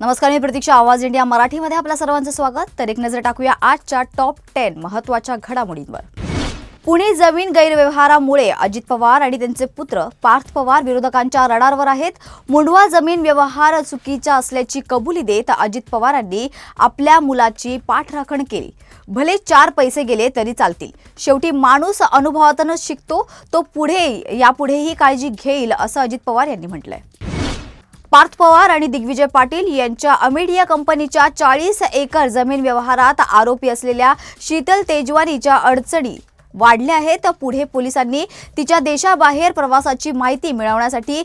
नमस्कार मी प्रतीक्षा आवाज इंडिया. मराठीमध्ये आपल्या सर्वांचं स्वागत. तर एक नजर टाकूया आजच्या टॉप टेन महत्त्वाच्या घडामोडींवर. पुणे जमीन गैरव्यवहारामुळे अजित पवार आणि त्यांचे पुत्र पार्थ पवार विरोधकांच्या रडारवर आहेत. मुंडवा जमीन व्यवहार चुकीचा असल्याची कबुली देत अजित पवारांनी आपल्या मुलाची पाठराखण केली. भले चार पैसे गेले तरी चालतील. शेवटी माणूस अनुभवातूनच शिकतो तो पुढे यापुढेही काळजी घेईल असं अजित पवार यांनी म्हटलंय. पार्थ पवार आणि दिग्विजय पाटील यांच्या अमेडिया कंपनीच्या चाळीस एकर जमीन व्यवहारात आरोपी असलेल्या शीतल तेजवानीच्या अडचणी वाढल्या आहेत. पुढे पोलिसांनी तिच्या देशाबाहेर प्रवासाची माहिती मिळवण्यासाठी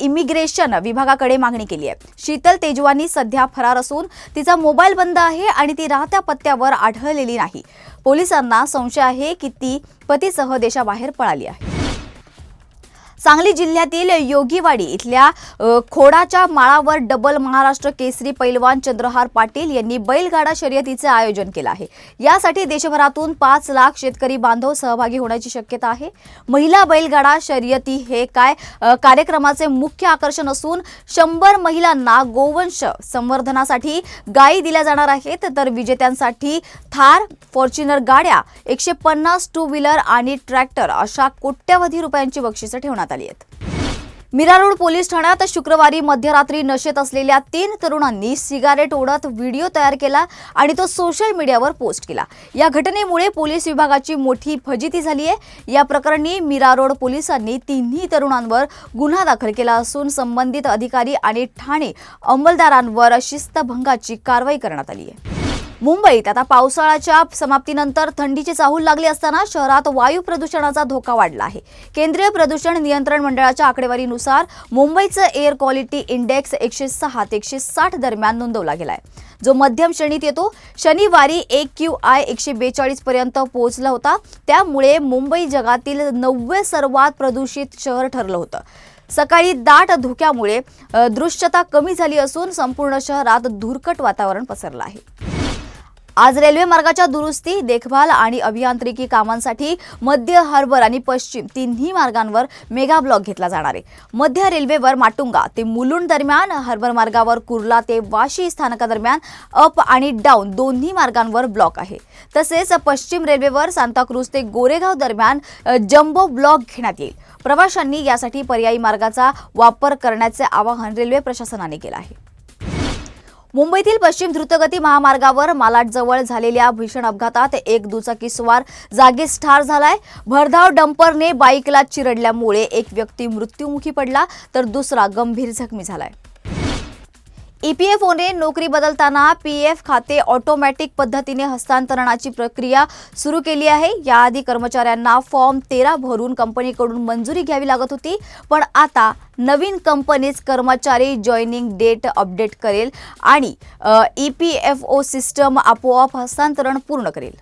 इमिग्रेशन विभागाकडे मागणी केली आहे. शीतल तेजवानी सध्या फरार असून तिचा मोबाईल बंद आहे आणि ती राहत्या पत्त्यावर आढळलेली नाही. पोलिसांना संशय आहे की ती पतीसह देशाबाहेर पळाली आहे. सांगली जिल्ह्यातील योगीवाडी इथल्या खोडाच्या माळावर डबल महाराष्ट्र केसरी पैलवान चंद्रहार पाटील यांनी बैलगाडा शर्यतीचे आयोजन केलं आहे. यासाठी देशभरातून पाच लाख शेतकरी बांधव सहभागी होण्याची शक्यता आहे. महिला बैलगाडा शर्यती हे काय कार्यक्रमाचे मुख्य आकर्षण असून शंभर महिलांना गोवंश संवर्धनासाठी गायी दिल्या जाणार आहेत. तर विजेत्यांसाठी थार फॉर्च्युनर गाड्या एकशे पन्नास टू व्हीलर आणि ट्रॅक्टर अशा कोट्यवधी रुपयांची बक्षिसं ठेवण्यात आली आहेत. मीरा रोड पोलीस ठाण्यात शुक्रवारी मध्यरात्री नशेत असलेल्या तीन तरुणांनी सिगारेट ओढत व्हिडिओ तयार केला आणि तो सोशल मीडियावर पोस्ट केला. या घटनेमुळे पोलीस विभागाची मोठी फजिती झाली आहे. या प्रकरणी मीरा रोड पोलिसांनी तिन्ही तरुणांवर गुन्हा दाखल केला असून संबंधित अधिकारी आणि ठाणे अंमलदारांवर शिस्तभंगाची कारवाई करण्यात आली आहे. मुंबईत आता पावसाळ्याच्या समाप्तीनंतर थंडीची चाहूल लागली असताना शहरात वायू प्रदूषणाचा धोका वाढला आहे. केंद्रीय प्रदूषण नियंत्रण मंडळाच्या आकडेवारीनुसार मुंबईचं एअर क्वालिटी इंडेक्स एकशे सहा ते एकशे साठ दरम्यान नोंदवला गेलाय. जो मध्यम श्रेणीत येतो शनिवारी एक क्यू आय एकशे बेचाळीस पर्यंत पोहोचला होता. त्यामुळे मुंबई जगातील नववे सर्वात प्रदूषित शहर ठरलं होतं. सकाळी दाट धुक्यामुळे दृश्यता कमी झाली असून संपूर्ण शहरात धुरकट वातावरण पसरलं आहे. आज रेल्वे मार्गाच्या दुरुस्ती देखभाल आणि अभियांत्रिकी कामांसाठी मध्य हार्बर आणि पश्चिम तिन्ही मार्गांवर मेगा ब्लॉक घेतला जाणार आहे. मध्य रेल्वेवर माटुंगा ते मुलुंड दरम्यान हार्बर मार्गावर कुर्ला ते वाशी स्थानकादरम्यान अप आणि डाऊन दोन्ही मार्गांवर ब्लॉक आहे. तसेच पश्चिम रेल्वेवर सांताक्रूज ते गोरेगाव दरम्यान जम्बो ब्लॉक घेण्यात येईल. प्रवाशांनी यासाठी पर्यायी मार्गाचा वापर करण्याचे आवाहन रेल्वे प्रशासनाने केलं आहे. मुंबईतील पश्चिम द्रुतगती महामार्गावर मालाडजवळ झालेल्या भीषण अपघातात एक दुचाकी स्वार जागीच ठार झालाय. भरधाव डंपरने बाईकला चिरडल्यामुळे एक व्यक्ती मृत्युमुखी पडला तर दुसरा गंभीर जखमी झालाय. ईपीएफओने नोकरी बदलताना पी एफ खाते ऑटोमॅटिक पद्धतीने हस्तांतरणाची प्रक्रिया सुरू केली आहे. याआधी कर्मचाऱ्यांना फॉर्म तेरा भरून कंपनीकडून मंजुरी घ्यावी लागत होती पण आता नवीन कंपनीज कर्मचारी जॉईनिंग डेट अपडेट करेल आणि E P F O system आपोआप हस्तांतरण पूर्ण करेल.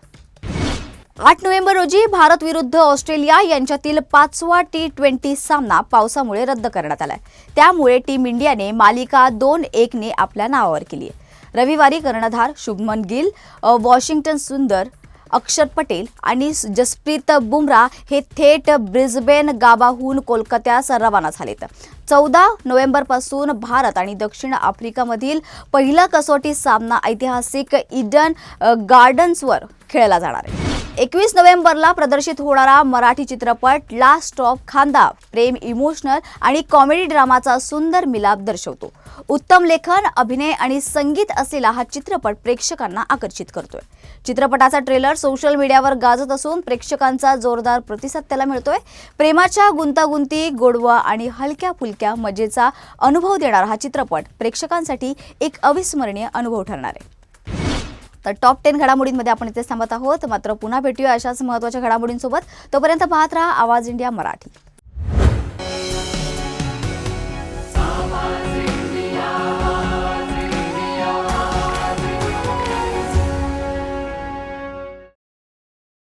आठ नोव्हेंबर रोजी भारत विरुद्ध ऑस्ट्रेलिया यांच्यातील पाचवा टी ट्वेंटी सामना पावसामुळे रद्द करण्यात आलाय. त्यामुळे टीम इंडियाने मालिका दोन एकने आपल्या नावावर केली आहे. रविवारी कर्णधार शुभमन गिल वॉशिंग्टन सुंदर अक्षर पटेल आणि जसप्रीत बुमराह हे थेट ब्रिस्बेन गाबाहून कोलकात्यास रवाना झालेत. चौदा नोव्हेंबरपासून भारत आणि दक्षिण आफ्रिकामधील पहिला कसोटी सामना ऐतिहासिक इडन गार्डन्सवर खेळला जाणार आहे. एकवीस नोव्हेंबरला प्रदर्शित होणारा मराठी चित्रपट लास्ट ऑफ खांदा प्रेम इमोशनल आणि कॉमेडी ड्रामाचा सुंदर मिलाप दर्शवतो. उत्तम लेखन अभिनय आणि संगीत असलेला हा चित्रपट प्रेक्षकांना आकर्षित करतोय. चित्रपटाचा ट्रेलर सोशल मीडियावर गाजत असून प्रेक्षकांचा जोरदार प्रतिसाद त्याला मिळतोय. प्रेमाच्या गुंतागुंती गोडवा आणि हलक्या फुलक्या मजेचा अनुभव देणारा हा चित्रपट प्रेक्षकांसाठी एक अविस्मरणीय अनुभव ठरणार आहे. तर टॉप टेन घडामोडींमध्ये आपण इथेच थांबत आहोत. मात्र पुन्हा भेटूया अशाच महत्त्वाच्या घडामोडींसोबत. तोपर्यंत पाहत राहा आवाज इंडिया मराठी.